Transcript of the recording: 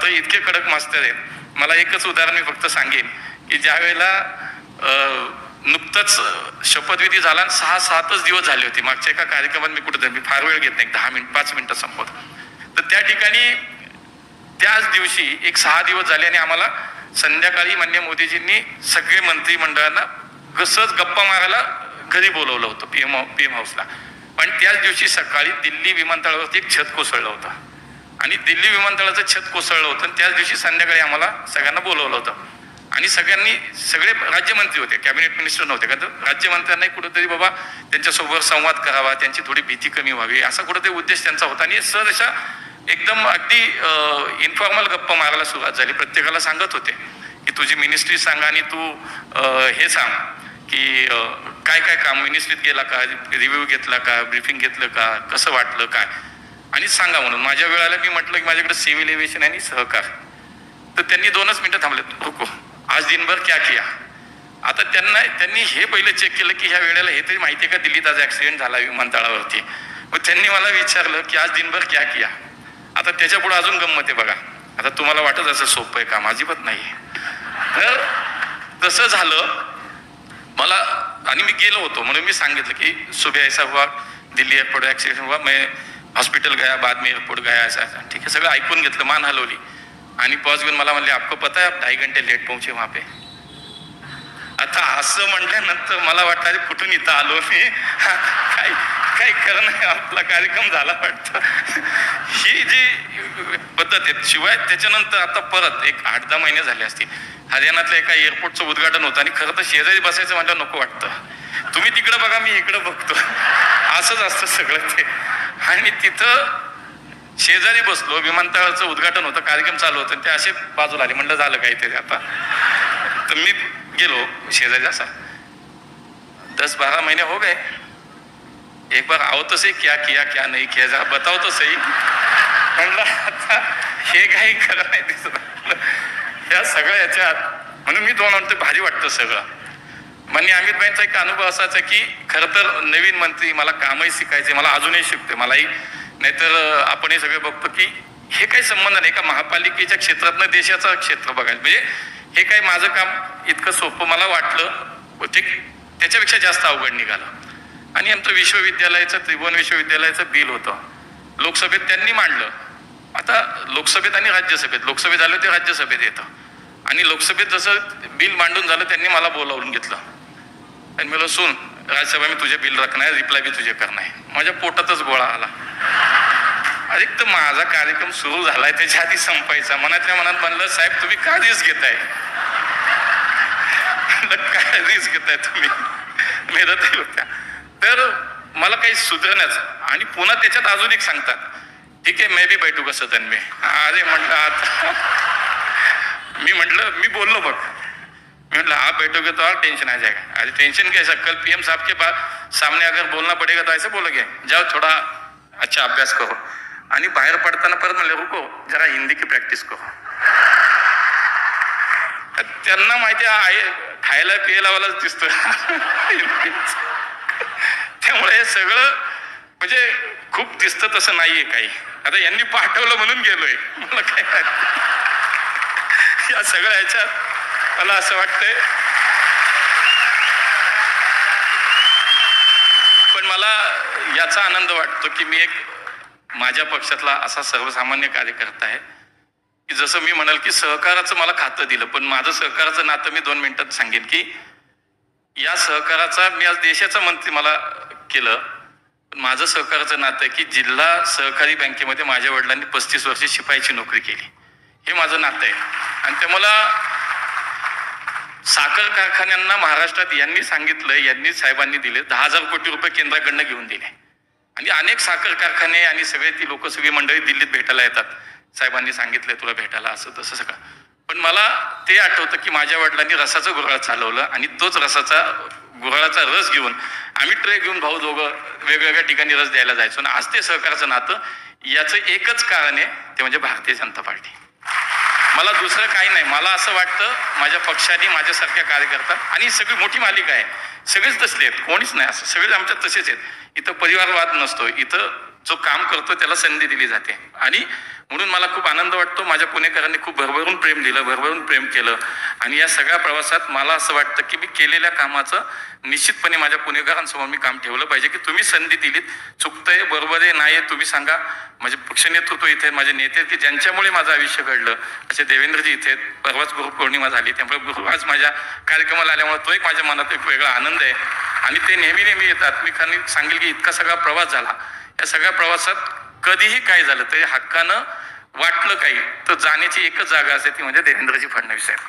मात्र इतके कडक मास्तर आहेत. मला एकच उदाहरण मी फक्त सांगेन की ज्या वेळेला अं, नुकतंच शपथविधी झाला आणि सहा सातच दिवस झाले होते. मागच्या एका कार्यक्रमात मी कुठे मी फार वेळ घेत नाही दहा मिनिट पाच मिनिटं संपवतो. तर त्या ठिकाणी त्याच दिवशी एक सहा दिवस झाले आणि आम्हाला संध्याकाळी मान्य मोदीजींनी सगळे मंत्रिमंडळांना कसंच गप्पा मारायला घरी बोलवलं होतं बी एम हाऊसला. पण त्याच दिवशी सकाळी दिल्ली विमानतळावरती एक छत कोसळलं होतं. आणि दिल्ली विमानतळाचं छत कोसळलं होतं आणि त्याच दिवशी संध्याकाळी आम्हाला सगळ्यांना बोलवलं होतं. आणि सगळ्यांनी सगळे राज्यमंत्री होते कॅबिनेट मिनिस्टर नव्हते का तर राज्यमंत्र्यांनाही कुठंतरी बाबा त्यांच्यासोबत संवाद करावा त्यांची थोडी भीती कमी व्हावी असा कुठंतरी उद्देश त्यांचा होता. आणि सर अशा एकदम अगदी इन्फॉर्मल गप्पा मारायला सुरुवात झाली. प्रत्येकाला सांगत होते की तुझी मिनिस्ट्री सांगा आणि तू हे सांग की काय काय काम मिनिस्ट्रीत गेला का? रिव्ह्यू घेतला का? ब्रीफिंग घेतलं का? कसं वाटलं? काय? आणि सांगा म्हणून. माझ्या वेळेला मी म्हटलं की माझ्याकडे सिव्हिल एव्हिएशन आणि सहकार. तर त्यांनी दोनच मिनटं थांबले रुको. आज दिनभर क्या किया? आता त्यांना त्यांनी हे पहिले चेक केलं की ह्या वेळेला हे तरी माहिती आहे का? दिल्लीत आज ऍक्सिडेंट झाला विमानतळावरती. मग त्यांनी मला विचारलं की आज दिनभर क्या किया? आता त्याच्या पुढे अजून गंमत आहे बघा. आता तुम्हाला वाटत असं सोपं आहे काम अजिबात नाही तर तसं झालं. मला आणि मी गेलो होतो. म्हणून मी सांगितलं की सुबह ऐसा हुआ दिल्ली एअरपोर्ट ऍक्सिडेंट हुआ मैं हॉस्पिटल गया बाद में एयरपोर्ट गया ऐसा ऐसा। ठीक आहे सगळं ऐकून घेतलं मान हलवली. आणि पॉज घेऊन मला म्हणले आपको पता है आप ढाई घंटे लेट पोहोचे वहां पे. आता असं म्हटल्यानंतर मला वाटलं अरे कुठून इथं आलो मी? काही काही खरं नाही आपला कार्यक्रम झाला वाटतं. ही जी पद्धत आहे शिवाय त्याच्यानंतर आता परत एक आठ दहा महिने झाले असतील. हरियाणातल्या एका एअरपोर्टचं उद्घाटन होतं आणि खरं तर शेजारी बसायचं म्हटलं नको वाटतं. तुम्ही तिकडं बघा मी इकडं बघतो. असंच असतं सगळं ते. आणि तिथं शेजारी बसलो विमानतळाचं उद्घाटन होतं कार्यक्रम चालू होतं ते असे बाजूला आले. म्हणलं झालं काहीतरी आता. तर मी गेलो शेजारी असा. दस बारा महिने हो गए. एक बार आओ तो सही क्या किया क्या नाही किया जा बताओ तो सही. म्हणलं आता हे काही खरं नाही दिसत. या सगळ्या याच्यात म्हणून मी दोन म्हणतो भारी वाटतं सगळं. म्हणजे अमित भाईंचा एक अनुभव असायचा की खरं तर नवीन मंत्री मला कामही शिकायचे मला अजूनही शिकते मलाही. नाहीतर आपण हे सगळे बघतो की हे काही संबंध नाही. का महापालिकेच्या क्षेत्रातनं देशाचं क्षेत्र बघायचं. म्हणजे हे काही माझं काम इतकं सोपं मला वाटलं. ठीक त्याच्यापेक्षा जास्त अवघड निघालं. आणि आमचं विश्वविद्यालयाचं त्रिभुवन विश्वविद्यालयाचं बिल होतं. लोकसभेत त्यांनी मांडलं. आता लोकसभेत आणि राज्यसभेत लोकसभेत झालं ते राज्यसभेत येतं. आणि लोकसभेत जसं बिल मांडून झालं त्यांनी मला बोलावून घेतलं. आणि मी सुन राज्यसभा मी तुझे बिल रखणार रिप्लाय बी तुझे करणार माझ्या पोटातच गोळा आला. अरे तर माझा कार्यक्रम सुरू झालाय त्याच्या आधी संपायचा. मनातल्या मनात म्हणलं साहेब तुम्ही का रिस्क घेताय? काय रिस्क घेताय तुम्ही? मेहनत होत्या तर मला काही सुधारण्याचं आणि पुन्हा त्याच्यात अजून एक सांगतात. ठीक आहे मे बी बैठू कसं सदन अरे म्हटलं आता मी म्हटलं मी बोललो बघ. मी म्हटलं आप बैठोगे तो और टेंशन आ जाएगा। अरे टेंशन कैसा कल पीएम साहब के बाद सामने अगर बोलना पड़ेगा तो ऐसे बोलोगे जाओ थोड़ा अच्छा अभ्यास करो। आणि बाहेर पडताना परत म्हणले रुको जरा हिंदी की प्रॅक्टिस करो. त्यांना माहिती आहे खायला पियला वालाच दिसतो. त्यामुळे हे सगळं म्हणजे खूप दिसतं तसं नाहीये काही. आता यांनी पाठवलं म्हणून गेलोय. मला काय या सगळ्या ह्याच्यात मला असं वाटतंय. पण मला याचा आनंद वाटतो की मी एक माझ्या पक्षातला असा सर्वसामान्य कार्यकर्ता आहे की जसं मी म्हणाल की सहकाराचं मला खातं दिलं पण माझं सहकाराचं नातं मी दोन मिनिटात सांगेन की या सहकाराचा मी आज देशाचा मंत्री मला केलं पण माझं सहकाराचं नातं आहे की जिल्हा सहकारी बँकेमध्ये माझ्या वडिलांनी पस्तीस वर्षे शिपाईची नोकरी केली. हे माझं नातं आहे. आणि ते मला साखर कारखान्यांना महाराष्ट्रात यांनी सांगितलं यांनी साहेबांनी दिले दहा हजार कोटी रुपये केंद्राकडनं घेऊन दिले. आणि अनेक साखर कारखाने आणि सगळे ती लोक सगळी मंडळी दिल्लीत भेटायला येतात. साहेबांनी सांगितलंय तुला भेटायला असं तसं सगळं. पण मला ते आठवतं की माझ्या वडिलांनी रसाचं गुराळ चालवलं आणि तोच रसाचा गुराळाचा रस घेऊन आम्ही ट्रे घेऊन भाऊ दोघं वेगवेगळ्या ठिकाणी रस द्यायला जायचो. आणि आज ते सहकाराचं नातं याचं एकच कारण आहे ते म्हणजे भारतीय जनता पार्टी. मला दुसरं काही नाही. मला असं वाटतं माझ्या पक्षाने माझ्यासारख्या कार्यकर्ता आणि सगळी मोठी मालिका आहे. सगळेच तसले आहेत. कोणीच नाही. असं सगळेच आमच्यात तसेच आहेत. इथं परिवारवाद नसतो. इथं जो काम करतो त्याला संधी दिली जाते. आणि म्हणून मला खूप आनंद वाटतो. माझ्या पुणेकरांनी खूप भरभरून प्रेम दिलं भरभरून प्रेम केलं. आणि या सगळ्या प्रवासात मला असं वाटतं की मी केलेल्या कामाचं निश्चितपणे माझ्या पुणेकरांसमोर मी काम ठेवलं पाहिजे की तुम्ही संधी दिलीत. चुकतंय बरोबर आहे नाही आहे तुम्ही सांगा. माझे पक्ष नेतृत्व इथे माझे नेते आहेत की ज्यांच्यामुळे माझं आयुष्य घडलं. असे देवेंद्रजी इथे आहेत. परवाच गुरुपौर्णिमा झाली. त्यामुळे गुरु आज माझ्या कार्यक्रमाला आल्यामुळे तो एक माझ्या मनात एक वेगळा आनंद आहे. आणि ते नेहमी नेहमी येतात. मी खाली सांगेल की इतका सगळा प्रवास झाला. या सगळ्या प्रवासात कधीही काय झालं तरी हक्कानं वाटलं काही तर जाण्याची एकच जागा असते ती म्हणजे देवेंद्रजी फडणवीस साहेब.